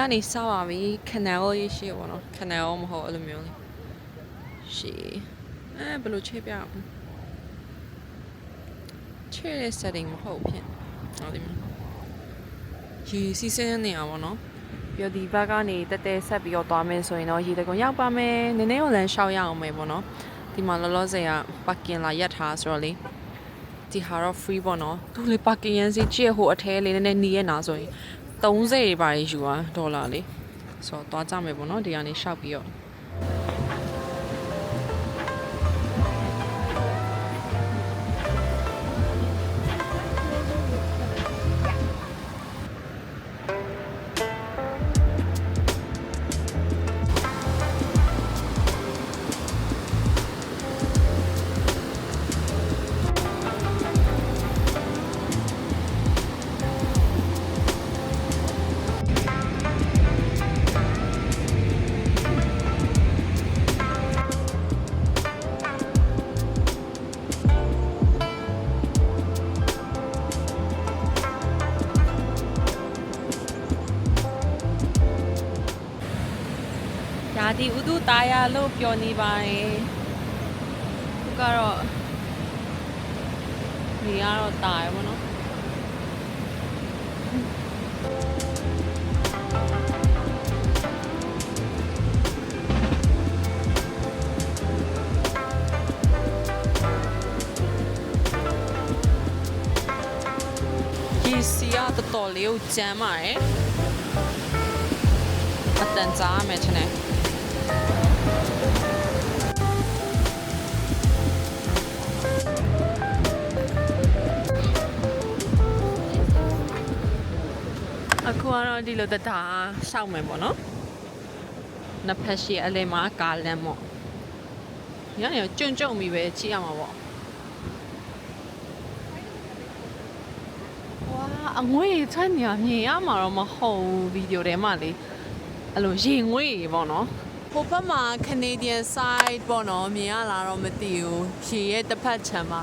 လေးကနေစပါပြီ canal ရေးရှိပေါ့နော် canal မဟုတ်အဲ့လိုမျိုးလေးရှိအဲဘယ်လိုချိန်ပြအောင်ချိန်တဲ့ setting မဟုတ်ဖြစ်ဟုတ်တယ်မရေစီးစင်းနေအောင်ပေါ့နော်ပြီးတော့ဒီဘက်ကနေတက်တက်ဆက်ပြီးတော့သွားမယ်ဆိုရင်တော့ရေတကုံရောက်ပါမယ်နည်းနည်းတော့လမ်းလျှောက်ရအောင်မယ်ပေါ့နော်ဒီမှာလောလောဆယ်က parking လာရက်ထားဆိုတော့လေဒီဟာတော့ free ပေါ့နော်သူလေ parking ရန်စီကြည့်ရဟိုအထဲလေးနည်းနည်းနီးရနာဆိုရင် 30တွေပါယူอ่ะဒေါ်လာလေးဆိုတော့သွားကြမယ်ပေါ့နော်ဒီကနေရှောက်ပြီးတော့ ဒီဥဒုတာယာလို့ပြောနေပါတယ်ခုကတော့ဒီကတော့တာရပါတော့ဒီစီကတော်တော်လေးကိုကြမ်းပါတယ်အတန်ကြားမယ်ချင်တယ် တော့ဒီလိုတတာရှောက်မယ်ပေါ့နော်နှစ်ဖက်ရှိအလဲမှာကာလမ်းပေါ့ညနေကြုံကြုံပြီးပဲကြည့်ရမှာပေါ့ဝါအငွေ့ထွက်နေရမြင်ရမှာတော့မဟုတ်ဗီဒီယိုထဲမှာလေအဲ့လိုရင်ငွေ့ပေါ့နော်ဟိုဘက်မှာ Canadian side ပေါ့နော်မြင်ရလားတော့မသိဘူးဖြေရဲ့တစ်ဖက်ခြမ်းမှာ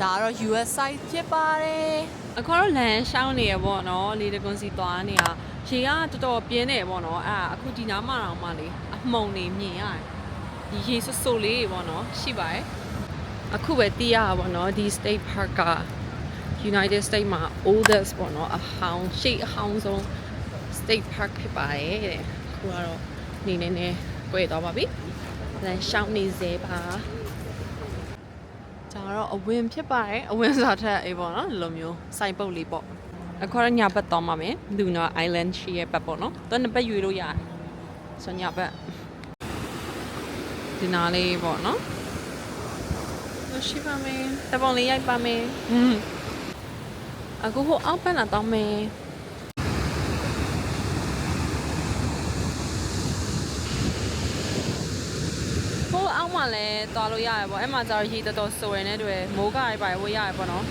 ဒါကတော့ US side ဖြစ်ပါတယ် အခုတော့လမ်းရှောင်းနေရပေါ့နော်လေတကွန်စီသွားနေရရေကတော်တော်ပြင်းနေပေါ့နော်အဲ့ဒါအခုဒီနားမှာတော့မှလေအမှုန်နေမြင်ရတယ်ဒီရေဆူဆူလေးတွေပေါ့နော်ရှိပါတယ်အခုပဲတီးရတာပေါ့နော်ဒီ state park က United States မှာ oldest ပေါ့နော်အဟောင်းရှိအဟောင်းဆုံး state park ဖြစ်ပါတယ်တဲ့အခုကတော့နေနေနေ꿰သွားပါပြီလမ်းရှောင်းနေစေပါဒါ တော့အဝင်ဖြစ်ပါတယ်အဝင်စားထက်အေးပေါ့နော်ဒီလိုမျိုးစိုင်ပုတ်လေးပေါ့အခုတော့ညာဘက်သွားမှာမယ်လူနော် island ရှိရဲ့ဘက်ပေါ့နော်တော့နှစ်ဘက်ယူလို့ရတယ်ဆိုညာဘက်ဒီနားလေးပေါ့နော်ရှိပါမယ်တပုံလေးရိုက်ပါမယ်ဟွန်းအခုဟိုအောက်ဘက်လာတော့မယ် ဟိုအောက်မှာလည်းသွားလို့ရတယ်ပေါ့အဲ့မှာကျတော့ရေတော်တော်စိုးရနေတွေ့မိုးကားတွေပါဝေးရတယ်ပေါ့နော်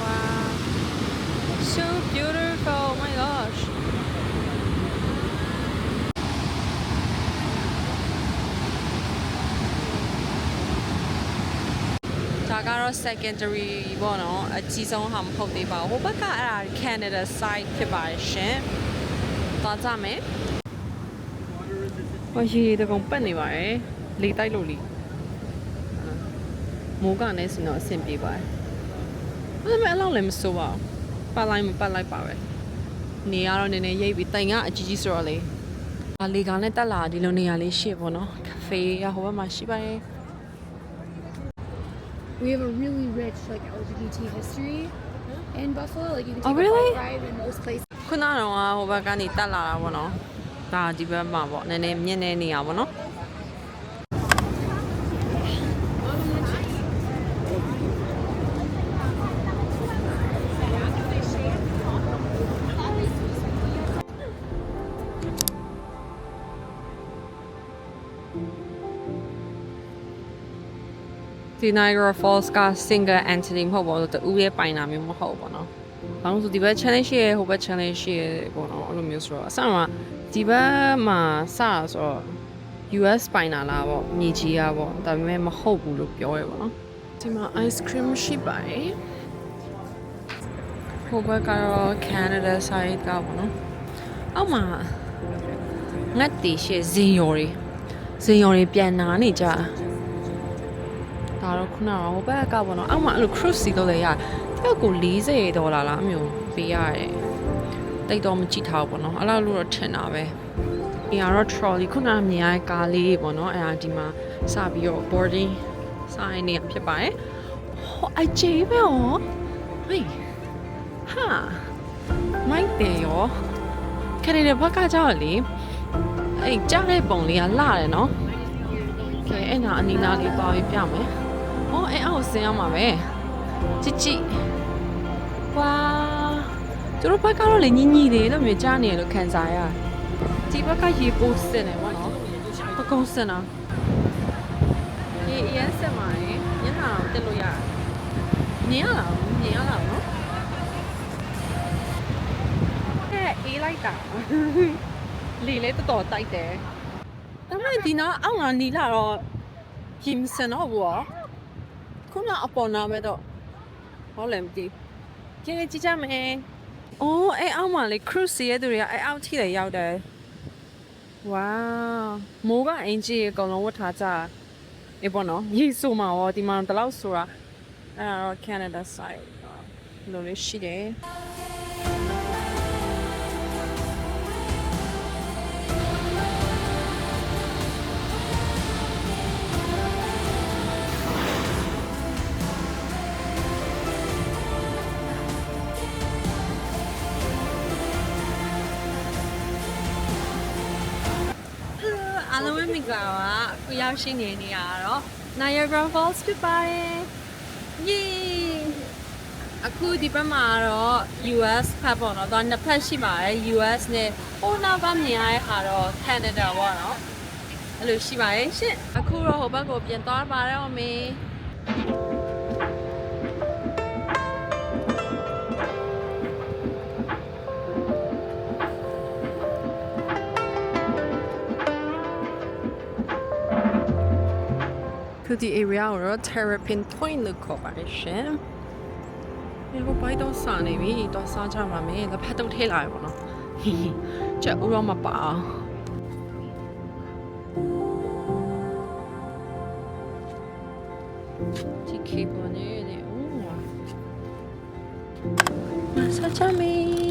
Wow so beautiful oh my gosh ဒါကတော့ secondary ပေါ့နော်အကြီးဆုံးဟာမဟုတ်သေးပါဘူးဟိုဘက်ကအဲ့ဒါ Canada side ဖြစ်ပါတယ်ရှင်သွားကြမယ် ဟောရေတကောင်ပတ်နေပါတယ်လေတိုက်လို့လေမိုးကလည်းစင်တော့အဆင်ပြေပါတယ်အဲ့မဲ့အဲ့လောက်လည်းမစိုးပါဘူးပတ်လိုက်မပတ်လိုက်ပါပဲနေရတော့နည်းနည်းရိပ်ပြီးတိုင်ကအကြီးကြီးဆိုတော့လေအလေကောင်နဲ့တက်လာဒီလိုနေရာလေးရှိပေါ့နော်ကဖေးရဟိုဘက်မှာရှိပါတယ် We have a really rich like LGBT history in Buffalo. Like you can Oh, take really? a bike ride in most places. ခုနကတော့ဟိုဘက်ကနေတက်လာတာပေါ့နော် ဒါဒီဘက်မှာပေါ့နည်းနည်းမြင့်နေနေရပါပေါ့နော်ဒီ Niagara Falls က single entity မဟုတ်ပါဘူးတူရဲ့ပိုင်တာမျိုးမဟုတ်ဘူးပေါ့နော်။ဘာလို့လဲဆိုဒီဘက် challenge ရှိရဟိုဘက် challenge ရှိရပေါ့နော်အဲ့လိုမျိုးဆိုတော့အစမှာ ဒီဘက်မှာစတာဆိုတော့ US ပိုင်တာလားပေါ့မြေကြီးอ่ะပေါ့ဒါပေမဲ့မဟုတ်ဘူးလို့ပြောရပါတော့။ဒီမှာ ice cream ရှိပါတယ်။ိုဘက်ကတော့ Canada side ကပေါ့နော်အောက်မှာငတ်တီရှေဇင်ယော်တွေဇင်ယော်တွေပြန်နာနေကြဒါတော့ခုနကဟိုဘက်ကပေါ့နော်အောက်မှာအဲ့လို cruise စီတော့လည်းရတယ်တစ်ယောက်ကို40ဒေါ်လာလားအမျိုးပေးရတယ် တိတ်တော့မကြည့်ထားဘူးပေါ့နော်အဲ့လိုလို့တော့ထင်တာပဲဒီကတော့ trolley ခုနကမြင်ရတဲ့ကားလေးတွေပေါ့နော်အဲ့ဒါဒီမှာစပြီးတော့ boarding sign နေဖြစ်ပါတယ်ဟောအကျေးပဲဟောဟေးဟာမိုက်တယ်ရောခရီးတဲ့ဘက်ကကြောက်လေအဲ့ကြားတဲ့ပုံလေးကလှတယ်နော်ကဲအဲ့နာအနီနာလေးပါပြီးပြမယ်ဟောအဲ့အောက်ဆင်းရမှာပဲကြည့်ကြည့်ဝါ သူတို့ဘက်ကတော့လေညီညီလေးလို့မျိုးကြားနေရလို့ခံစားရဒီဘက်ကရေပိုးစင်တယ်ဗောနော်ပကုံးစင်တာရေအရင်စင်ပါရင်ညနာတော့တက်လို့ရတယ်မြင်ရလားမြင်ရလားနော်တဲ့အေးလိုက်တာလေလေတော်တော်တိုက်တယ်ဒါပေမဲ့ဒီနာအောက်ငါနီလာတော့ရင်စင်တော့ဘောခုနအပေါ်နာမဲ့တော့ဟောလည်းမသိကြည့်ကြည့်ကြမယ် အိုးအဲ့အောက်မှာလေ cruise ရဲ့သူတွေကအဲ့အောက်ထိလည်းရောက်တယ်ဝါမိုးကအင်ဂျီအကုန်လုံးဝတ်ထားကြအေးပေါ့နော်ရေဆိုမှာရောဒီမှာတော့လောက်ဆိုတာအဲ့ဒါတော့ Canada side လို့လေးရှိတယ် အားလုံးပဲမင်္ဂလာပါအခုရောက်ရှိနေနေရတော့ Niagara Falls ဖြစ်ပါတယ် Yay အခုဒီဘက်မှာတော့ US ဖက်ပေါ့နော်တော့နှစ်ဖက်ရှိပါတယ် US နဲ့ဟိုနောက်ကမြင်ရတဲ့ဟာတော့ Canada ပေါ့နော်အဲ့လိုရှိပါတယ်ရှင့်အခုတော့ဟိုဘက်ကိုပြန်သွားပါတော့မေ ခုဒီ area ကိုတော့ Terrapin Point လို့ခေါ်ပါတယ်ရှင်။ဒီလိုပိုင်းတော့စားနေပြီ။တော့စားကြပါမယ်။လက်ဖက်တုပ်ထည့်လာရပါတော့။ဟီဟီကြက်ဦးတော့မပါအောင်။ဒီခေပေါ်နေနေ။ဦးဝါ။စားကြမယ်။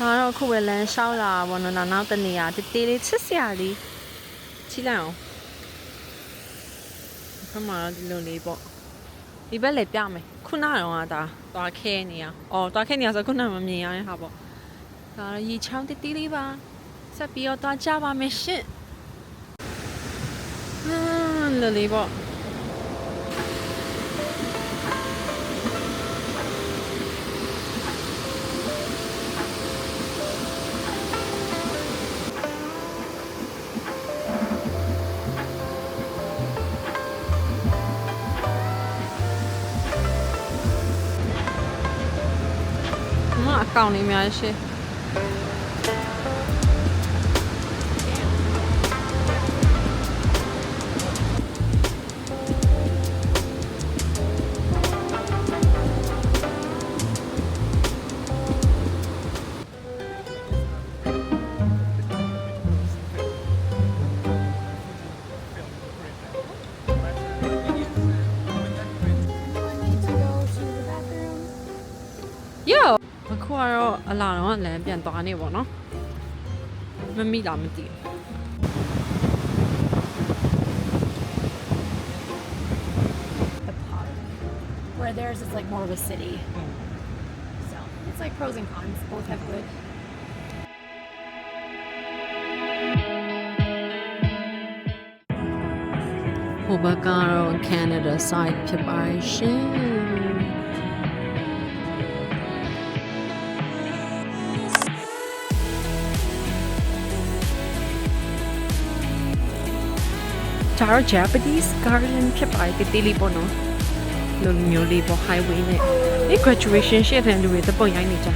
ဒါတော့အခုပဲလမ်းလျှောက်လာတာပေါ့နော်နောက်နောက်တနေရာတေးသေးလေးချစ်စရာလေးချီလိုက်အောင်ခမတော့ဒီလိုလေးပေါ့ဒီဘက်လည်းပြမယ်ခုနကတော့ကဒါသွားခဲနေရအော်သွားခဲနေရဆိုခုနမမြင်ရတဲ့ဟာပေါ့ဒါတော့ရေချောင်းတေးသေးလေးပါဆက်ပြီးတော့သွားကြပါမယ်ရှင့်ဟမ်လိုလေးပေါ့ မအကောင့် အလာတော့လမ်းပြန်သွားနေပေါ့နော်မမိတာမသိဘူး where theirs is like more of a city. So it's like pros and cons. Both have good. ဟိုဘက်ကတော့ Canada side ဖြစ်ပါရှင် ဒါတော့ Japanese garden ဖြစ်ပါတယ်တေးသေးလေးပေါ့နော်လိုမျိုးလေးပေါ့ highway နဲ့ဒီ graduation ရှေ့တဲ့လူတွေသပုတ်ရိုင်းနေကြ